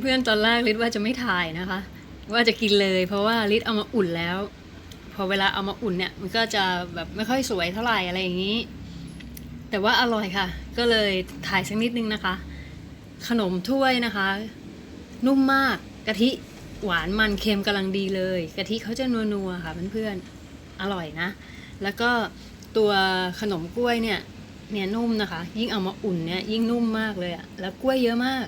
เพื่อนๆตอนแรกลิศว่าจะไม่ถ่ายนะคะ ว่าจะกินเลย เพราะว่าลิศเอามาอุ่นแล้ว พอเวลาเอามาอุ่นเนี่ย มันก็จะแบบไม่ค่อยสวยเท่าไหร่อะไรอย่างนี้ แต่ว่าอร่อยค่ะ ก็เลยถ่ายสักนิดนึงนะคะ ขนมถ้วยนะคะ นุ่มมากกะทิหวานมันเค็มกำลังดีเลยกะทิเขาจะนัวๆค่ะเพื่อนๆอร่อยนะ แล้วก็ตัวขนมกล้วยเนี่ยเนี่ยนุ่มนะคะ ยิ่งเอามาอุ่นเนี่ยยิ่งนุ่มมากเลยอะแล้วกล้วยเยอะมาก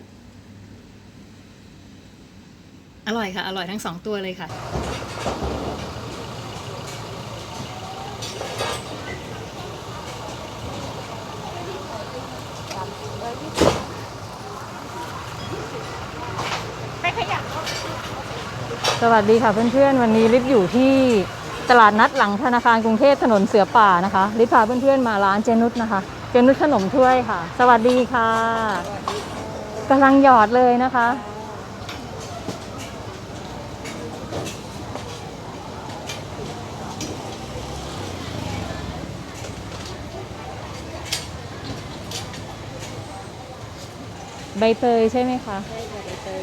อร่อยค่ะ อร่อยทั้งสองตัวเลยค่ะ สวัสดีค่ะเพื่อนๆ วันนี้ลิศอยู่ที่ตลาดนัดหลังธนาคารกรุงเทพถนนเสือป่านะคะลิศพาเพื่อนๆมาร้านเจนุสนะคะ เจนุสขนมถ้วยค่ะ สวัสดีค่ะกำลังหยอดเลยนะคะ ใบเตยใช่ไหมคะใช่ค่ะใบเตย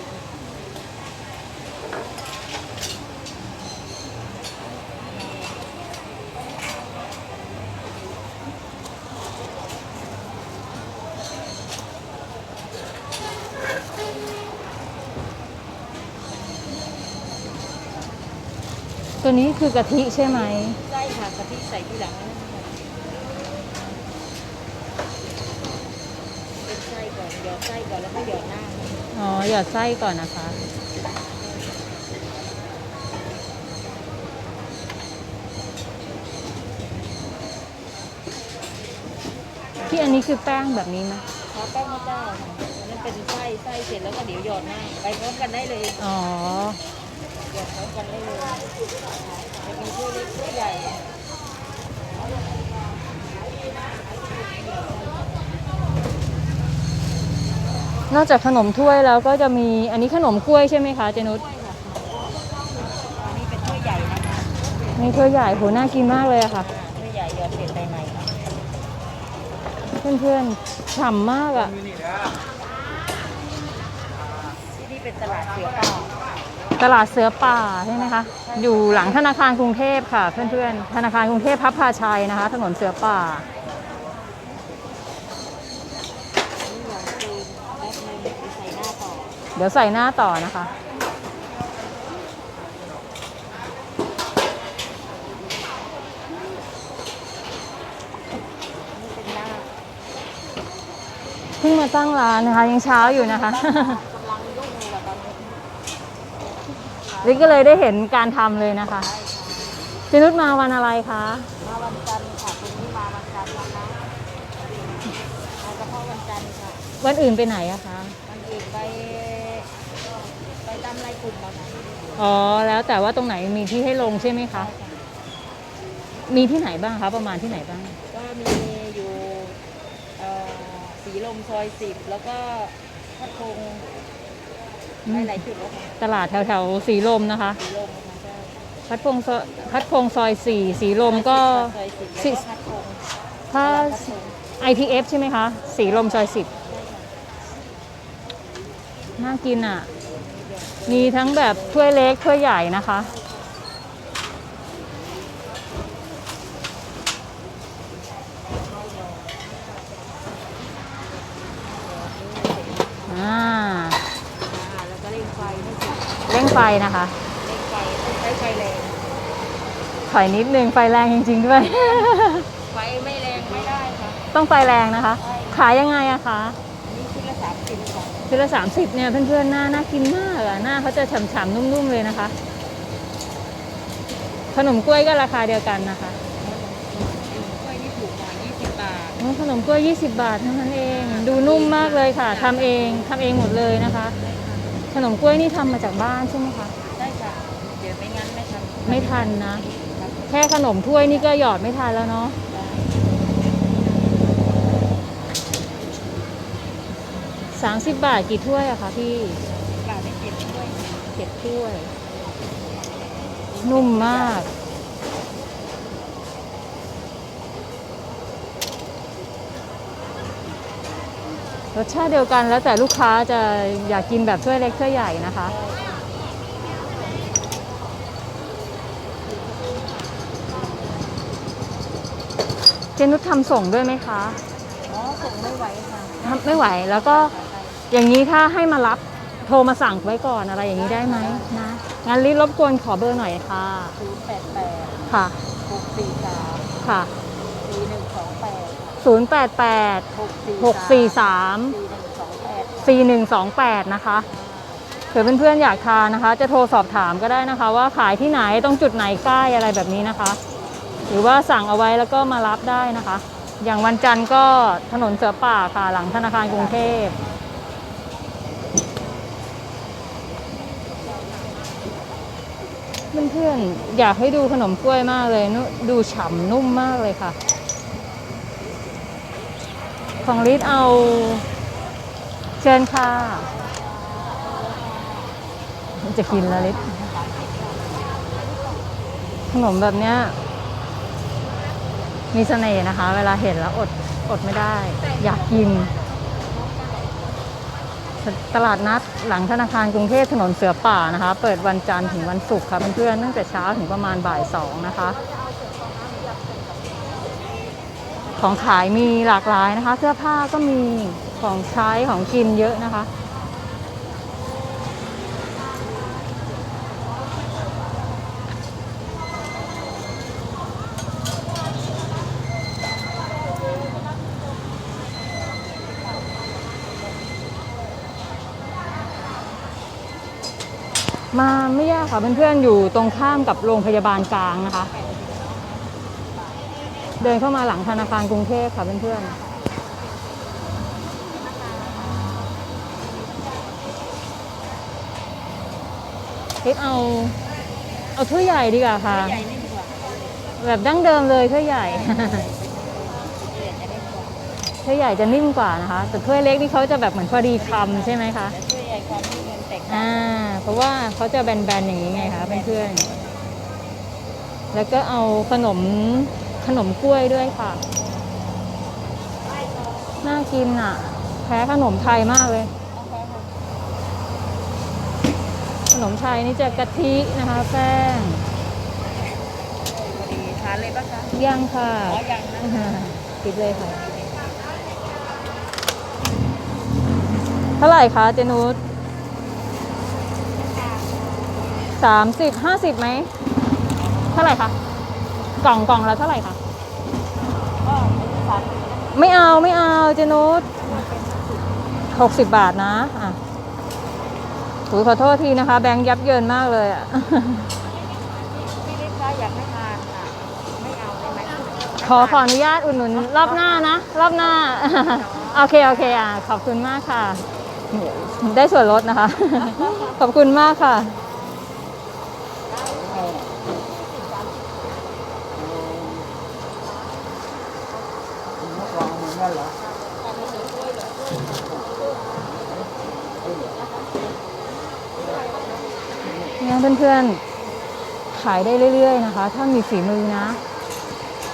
ตัวนี้คือกะทิใช่ไหมไส้ค่ะกะทิใส่ที่หลังนั่นค่ะเป็นไส้ก่อนหยอดไส้ ก่อนแล้วก็หยอดหน้าค่ะอ๋อหยอดไส้ก่อนนะคะที่อันนี้คือแป้งแบบนี้ไหมทาแป้งข้าวเจ้าค่ะอันนั้นเป็นไส้ไส้เสร็จแล้วก็เดี๋ยวหยอดหน้าไปพร้อมกันได้เลยอ๋อหยอดพร้อมกันได้เลยจะมีถ้วยเล็กถ้วยใหญ่ นอกจากขนมถ้วยแล้วก็จะมีอันนี้ขนมกล้วยใช่ไหมคะเจนุชถ้วยค่ะอันนี้เป็นถ้วยใหญ่นะคะนี่ถ้วยใหญ่โหน่ากินมากเลยอะค่ะอ่าถ้วยใหญ่หยอดเสร็จใส่ใหม่ค่ะเพื่อนๆฉ่ำมากอะที่นี่เป็นตลาดเสือป่าตลาดเสือป่าใช่ไหมคะอยู่หลังธนาคารกรุงเทพค่ะ เพื่อนๆธนาคารกรุงเทพพับพาชัยนะคะ ถนนเสือป่า นี่หวานจูนแป๊บนึงไปใส่หน้าต่อ เดี๋ยวใส่หน้าต่อนะคะนี่เป็นหน้าเพิ่งมาตั้งร้านนะคะ ยังเช้าอยู่นะคะกำลังยุ่งเลยกับตอนนี้ลิศก็เลยได้เห็นการทำเลยนะคะเจนุชมาวันอะไรคะ มาวันจันทร์ค่ะคนนี้มาวันจันทร์นะคะมาเฉพาะวันจันทร์ค่ะ วันอื่นไปไหนอะคะ วันอื่นไป ไป ตามรายกลุ่มเราค่ะอ๋อ แล้วแต่ว่าตรงไหนมีที่ให้ลงใช่ไหมคะ มีที่ไหนบ้างคะประมาณที่ไหนบ้าง ก็มีอยู่เอ่อสีลมซอยสิบแล้วก็พัดพงอืม หลายๆจุดแล้วค่ะตลาดแถวแถวๆสีลมนะคะ สีลมนะคะใช่พัดพงซอยพัดพงซอยสี่สีลมก็ ซอยสิบสิ แล้วก็พัดพงถ้า ตลดพัดพง ITF ใช่ไหมคะ สีลมซอยสิบใช่ค่ะน่ากินอะ มีทั้งแบบถ้วยเล็กถ้วยใหญ่นะคะ อ่า แล้วก็เร่งไฟให้สุดเร่งไฟนะคะ เร่งไฟต้องใช้ไฟแรง ถอยนิดนึงไฟแรงจริง ๆ ด้วย ไฟไม่แรงไม่ได้ค่ะ ต้องไฟแรงนะคะ ขายยังไงอะคะ ชุดละสามสิบเนี่ยเพื่อนๆหน้าน่ากินมากอะหน้าเขาจะฉ่ำๆนุ่มๆเลยนะคะ ขนมกล้วยก็ราคาเดียวกันนะคะกล้วยนี่ถูกกว่า20บาทโอ้ขนมกล้วย20บาทเท่านั้นเอง ดูนุ่มมากเลยค่ะทำเองทำเองหมดเลยนะคะ ขนมกล้วยนี่ทำมาจากบ้านใช่ไหมคะได้ค่ะเดี๋ยวไม่งั้นไม่ทันไม่ทันนะครับแค่ขนมถ้วยนี่ก็หยอดไม่ทันแล้วเนาะ ได้30บาทกี่ถ้วยอะคะพี่บาทได้เจ็ดถ้วยเจ็ดถ้วย นุ่มมากรรสชาติเดียวกันแล้วแต่ลูกค้าจะอยากกินแบบถ้วยเล็กถ้วยใหญ่นะคะเจนุชทำส่งด้วยไหมคะ อ๋อ ส่งไม่ไหวค่ะทำไม่ไหวแล้วก็ อย่างนี้ถ้าให้มารับโทรมาสั่งไว้ก่อนอะไรอย่างนี้ได้ไหมนะ งั้นลิศรบกวนขอเบอร์หน่อยค่ะ ศูนย์แปดแปดค่ะ หกสี่สามค่ะ สี่หนึ่งสองแปด088 หกสี่643 สี่หนึ่งสองแปด 4128 นะคะเผื่อเพื่อนๆอยากทานนะคะ จะโทรสอบถามก็ได้นะคะ ว่าขายที่ไหนตรงจุดไหนใกล้อะไรแบบนี้นะคะ หรือว่าสั่งเอาไว้แล้วก็มารับได้นะคะ อย่างวันจันทร์ก็ถนนเสือป่าค่ะหลังธนาคารกรุงเทพ เพื่อนๆ อยากให้ดูขนมกล้วยมากเลยนุดูฉ่ำนุ่มมากเลยค่ะ ของลิศเอา เชิญค่ะ จะกินแล้วลิศขนมแบบเนี้ยมีเสน่ห์นะคะ เวลาเห็นแล้วอดอดไม่ได้ อยากกิน ตลาดนัดหลังธนาคารกรุงเทพถนนเสือป่านะคะ เปิดวันจันทร์ถึงวันศุกร์ค่ะเพื่อนๆตั้งแต่เช้าถึงประมาณบ่ายสองนะคะ ของขายมีหลากหลายนะคะ เสื้อผ้าก็มีของใช้ของกินเยอะนะคะ มาไม่ยากค่ะเพื่อนๆอยู่ตรงข้ามกับโรงพยาบาลกลางนะคะ เดินเข้ามาหลังธนาคารกรุงเทพค่ะเพื่อนๆคิดเอา เอาถ้วยใหญ่ดีกว่าค่ะ แบบดั้งเดิมเลยถ้วยใหญ่ใหญ่จะได้กว่าถ้วยใหญ่จะนิ่มกว่านะคะ แต่ถ้วยเล็กนี่เขาจะแบบเหมือนพอดีคำใช่ไหมคะแต่ช่วยใหญ่ความที่ม อ่า เพราะว่าเขาจะแบนๆอย่างนี้ไงคะเพื่อนๆแล้วก็เอาขนมขนมกล้วยด้วยค่ะ น่ากินอะ แพ้ขนมไทยมากเลย ขนมไทยนี่จะกะทินะคะแป้งพอดีทานเลยปะคะย่างค่ะอ๋อยังนะปิดเลยค่ะ เท่าไหร่คะเจนุส สามสิบห้าสิบไหม เท่าไหร่คะ กล่องกล่องละเท่าไหร่คะไม่เอาไม่เอาเจนุสหกสิบบาทนะอะถูขอโทษทีนะคะ แบงค์ยับเยินมากเลยอะพี่เล็กคะอยากให้ทานค่ะไม่เอาได้ไหมขอขออนุญาตอุดหนุนรอบหน้านะ รอบหน้า โอเค โอเคอะขอบคุณมากค่ะ ได้ส่วนลดนะคะ ขอบคุณมากค่ะ เนี่ยเพื่อนๆ ขายได้เรื่อย ๆ นะคะ ถ้ามีฝีมือนะ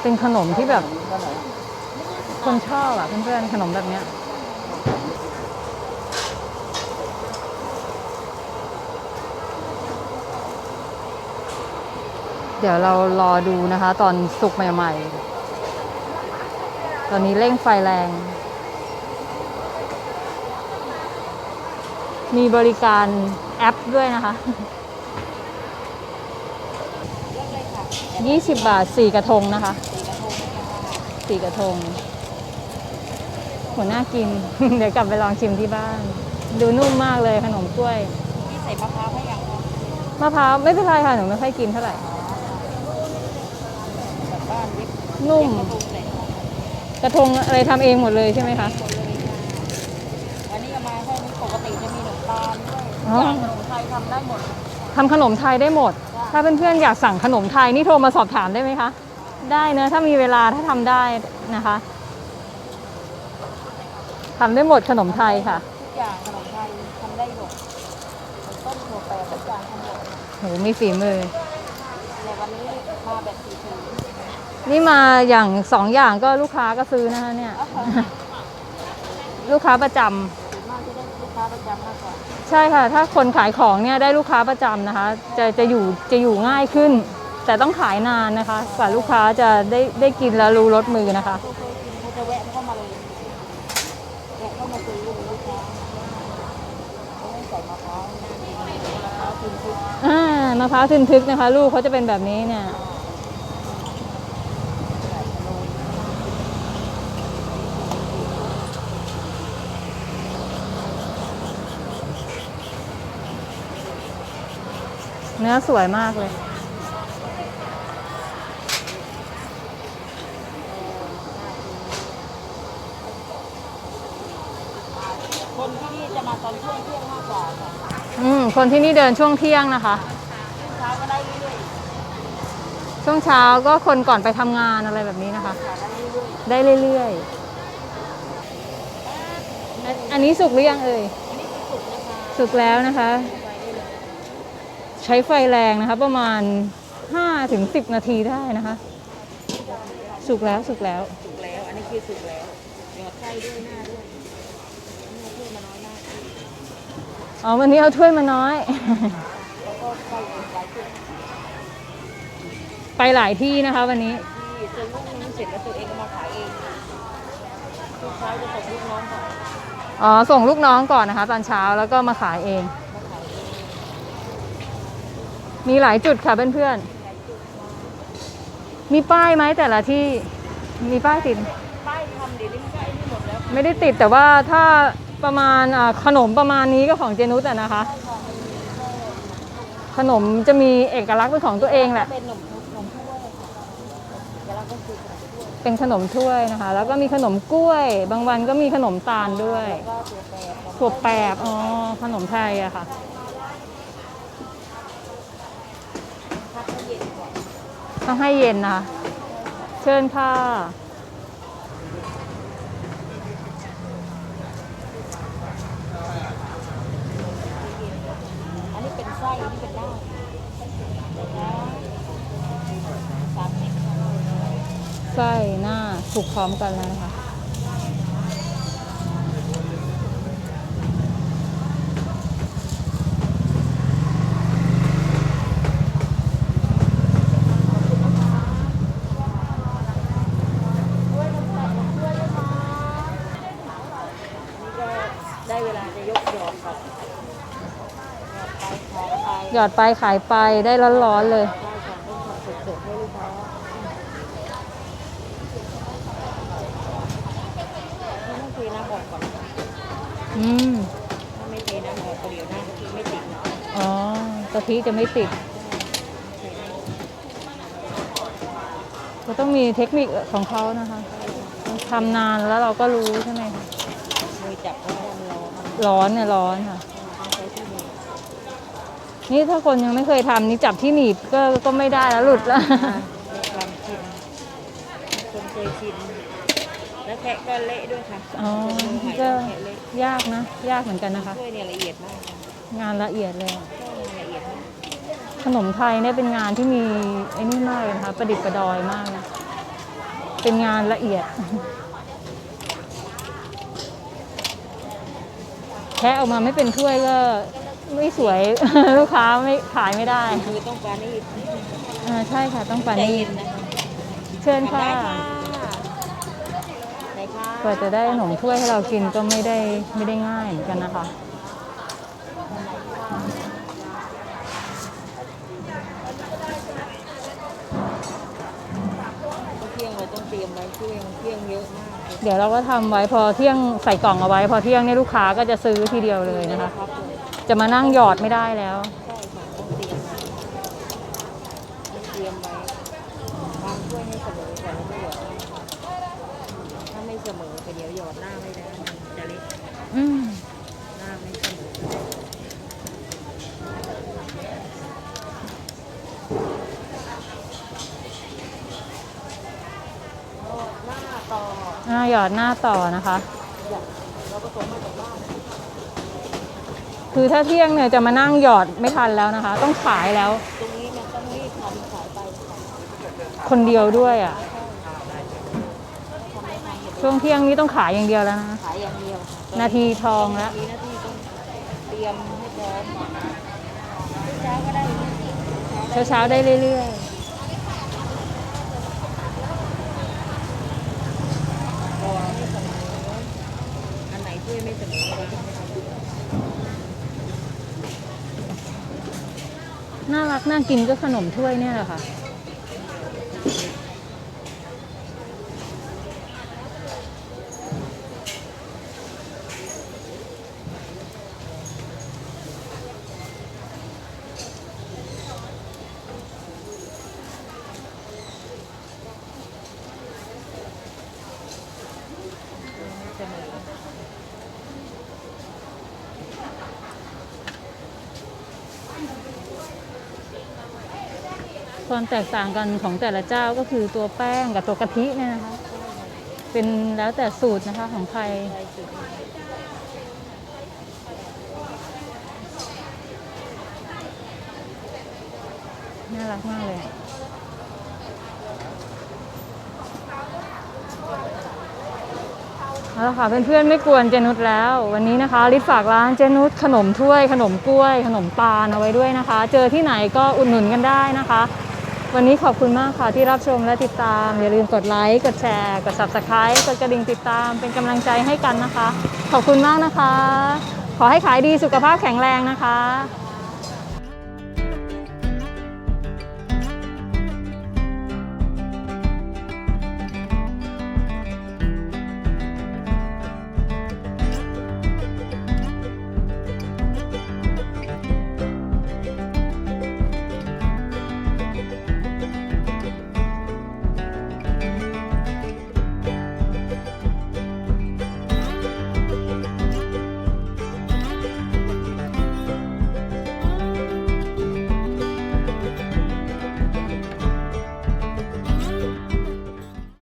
เป็นขนมที่แบบ คนชอบอะเพื่อนๆ ขนมแบบเนี้ยเดี๋ยวเรารอดูนะคะ ตอนสุกใหม่ ๆ ตอนนี้เร่งไฟแรง มีบริการแอปด้วยนะคะเลือกเลยค่ะ20 บาท4กระทงนะคะสี่กระทงนะคะ 4 กระทง หัวหน้ากิน เดี๋ยวกลับไปลองชิมที่บ้าน ดูนุ่มมากเลยขนมกล้วยพี่ใส่มะพร้าวให้ยังคะมะพร้าวไม่เป็นไรค่ะ หนูไม่ค่อยกินเท่าไหร่แบบบ้านเล็กนุ่มก ระทงใส่หมดกระทงอะไรทำเองหมดเลยใช่ไหมคะเลยค่ะวันนี้ก็มาแค่นี้ปกติจะมีขนมตาลด้วยอ๋ออย่างขนมไทยทำได้หมด ทำขนมไทยได้หมด ถ้าเพื่อนๆอยากสั่งขนมไทยนี่โทรมาสอบถามได้ไหมคะ ได้เนอะถ้ามีเวลาถ้าทำได้นะคะทำได้หมดขนมไทยค่ะ ทุกอย่างขนมไทยทำได้หมดต้นถั่วแปรทุกอย่างทำหมด โห มีฝีมือ ในวันนี้มาแบบสีถือ นี่มาอย่างสองอย่างก็ลูกค้าก็ซื้อนะคะเนี่ย ลูกค้าประจำส่วนมากจะได้ลูกค้าประจำมากกว่าใช่ค่ะ ถ้าคนขายของเนี่ยได้ลูกค้าประจำนะคะ จะจะอยู่จะอยู่ง่ายขึ้น แต่ต้องขายนานนะคะกว่าลูกค้าจะได้ได้กินแล้วรู้รสมือนะคะ เคยกินเขาจะแวะเข้ามาเลยแวะเข้ามาซื้อลูกค้าเขาไม่ใส่มะพร้าวน่ากินมะพร้าวคุณทุก อ่ามะพร้าวทึนทึกนะคะ ลูกเขาจะเป็นแบบนี้เนี่ย เนื้อสวยมากเลย คนที่นี่จะมาตอนช่วงเที่ยงมากกว่าค่ะอืม คนที่นี่เดินช่วงเที่ยงนะคะ เช้าก็ได้เรื่อยช่วงเช้าก็คนก่อนไปทำงานอะไรแบบนี้นะคะ ๆค่ะได้เรื่อยได้เรื่อยๆอันอันนี้สุกหรือยังเอ่ย ๆอันนี้คือสุกนะคะ สุกแล้วนะคะไว้ได้เลย ใช้ไฟแรงนะคะ ประมาณ5ถึง10 นาทีได้นะคะ สุกแล้วสุกแล้ว สุกแล้ว อันนี้คือสุกแล้วหยอดไส้ด้วยหน้าด้วยหน้าเพื่อมาน้อยหน้าอ๋อวันนี้เอาถ้วยมาน้อย แล้วก็ไส้เป็นไส้สุกไปหลายที่นะคะ วันนี้ที่ซื้อลูกนึงเสร็จแล้วตัวเองก็มาขายเองทุกเช้าจะส่งลูกน้องก่อนอ๋อส่งลูกน้องก่อนนะคะ ตอนเช้าแล้วก็มาขายเองมาขายเอง มีหลายจุดค่ะเพื่อนๆ มีป้ายไหมแต่ละที่ มีป้ายติด ป้ายทำเดี๋ยวนี้มันก็ไอ้นี่หมดแล้วไม่ได้ติดแต่ว่าถ้าประมาณอ่าขนมประมาณนี้ก็ของเจนุสอะนะคะ ขนมจะมีเอกลักษณ์เป็นของตัวเองแหละ เป็นหนมหนมถ้วยค่ะแล้วก็คือขนมถ้วยเป็นขนมถ้วยนะคะ แล้วก็มีขนมกล้วย บางวันก็มีขนมตาลด้วยแล้วก็ตัวแปร ถั่วแปบอ๋อขนมไทยอะค่ะพักให้เย็นก่อน ต้องให้เย็นนะคะเชิญค่ะ อันนี้เป็นไส้อันนี้เป็นหน้านะคะสามสิบค่ะไส้หน้าสุกพร้อมกันแล้วนะคะ นี่ก็ได้เวลาจะยกหยอดก่อน หยอดไปขอไปหยอดไปขายไปได้ร้อนๆเลยได้ก่อนต้องทำสดๆให้ลูกค้าไม่ต้องเทน้ำออกก่อนนะคะอืม ถ้าไม่เทน้ำออกก็เดี๋ยวน้ำกะทิไม่ติดนะอ๋อกะทิจะไม่ติด ก็ต้องมีเทคนิคของเขานะคะทำนานแล้วเราก็รู้ใช่ไหมคะมือจับก็ได้มันร้อนมันร้อนเนี่ยร้อนค่ะต้องใช้ที่มือ นี่ถ้าคนยังไม่เคยทำนี่จับที่หนีบก็ก็ไม่ได้แล้วหลุดแล้วในความชินคนเคยชิน แล้วแคะก็เละด้วยค่ะอ๋อมือใหม่ก็แคะเละยากนะ ยากเหมือนกันนะคะ ถ้วยเนี่ยละเอียดมากค่ะงานละเอียดเลย ถ้วยเนี่ยละเอียดมากขนมไทยเนี่ยเป็นงานที่มีไอ้นี่มากเลยนะคะประดิษฐ์ประดอยมากนะเป็นงานละเอียด แค่ออกมาไม่เป็นถ้วยก็ ไม่สวย ลูกค้าไม่ขายไม่ได้คือต้องการให้อ่าใช่ค่ะต้องปาใจนีเย็ตนนะคะเชิญค่ะ ได้ค่ะไหนคะกว่าจะได้ขนมถ้วยให้เรากินก็ไม่ได้ไม่ได้ง่ายเหมือนกันนะคะ เที่ยงเราต้องเตรียมไว้เที่ยงเที่ยงเยอะมากเลยเดี๋ยวเราก็ทำไว้พอเที่ยงใส่กล่องเอาไว้ พอเที่ยงเนี่ยลูกค้าก็จะซื้อทีเดียวเลยนะคะ ครับผม จะมานั่งหยอดไม่ได้แล้ว ใช่ค่ะต้องเตรียมไว้ต้องเตรียมไว้วางถ้วยให้เสมอก่อนแล้วก็หยอดหน้าถ้าไม่เสมอไปเดี๋ยวหยอดหน้าไม่ได้มันจะเละอืมหน้าไม่เสมอหน้าต่ออ่าหยอดหน้าต่อนะคะ อยากเราก็ส่งมาจากบ้าน คือถ้าเที่ยงเนี่ยจะมานั่งหยอดไม่ทันแล้วนะคะ ต้องขายแล้ว ตรงนี้มันต้องรีบทำขายไปค่ะคนเดียวด้วยอะทำไม่ทันเห็นช่วงเที่ยงนี้ต้องขายอย่างเดียวแล้วนะ ขายอย่างเดียวค่ะนาทีทองแล้วมีหน้าที่ต้องเตรียมให้พร้อมเช้าก็ได้เช้าๆได้เรื่อยรอให้เสมออันไหนช่วยไม่เสมอเราจะไม่ทำ ๆ น่ารักน่ากินก็ขนมถ้วยเนี่ยแหละค่ะ ความแตกต่างกันของแต่ละเจ้าก็คือตัวแป้งกับตัวกะทิเนี่ยนะคะ เป็นแล้วแต่สูตรนะคะของใครน่ารักมากเลย เอาละค่ะเพื่อนๆไม่กวนเจนุสแล้ว วันนี้นะคะลิศฝากร้านเจนุสขนมถ้วย ขนมกล้วย ขนมปานเอาไว้ด้วยนะคะ เจอที่ไหนก็อุดหนุนกันได้นะคะ วันนี้ขอบคุณมากค่ะที่รับชมและติดตาม อย่าลืมกดไลค์ กดแชร์ กด subscribe กดกระดิ่งติดตาม เป็นกำลังใจให้กันนะคะ ขอบคุณมากนะคะ ขอให้ขายดีสุขภาพแข็งแรงนะคะ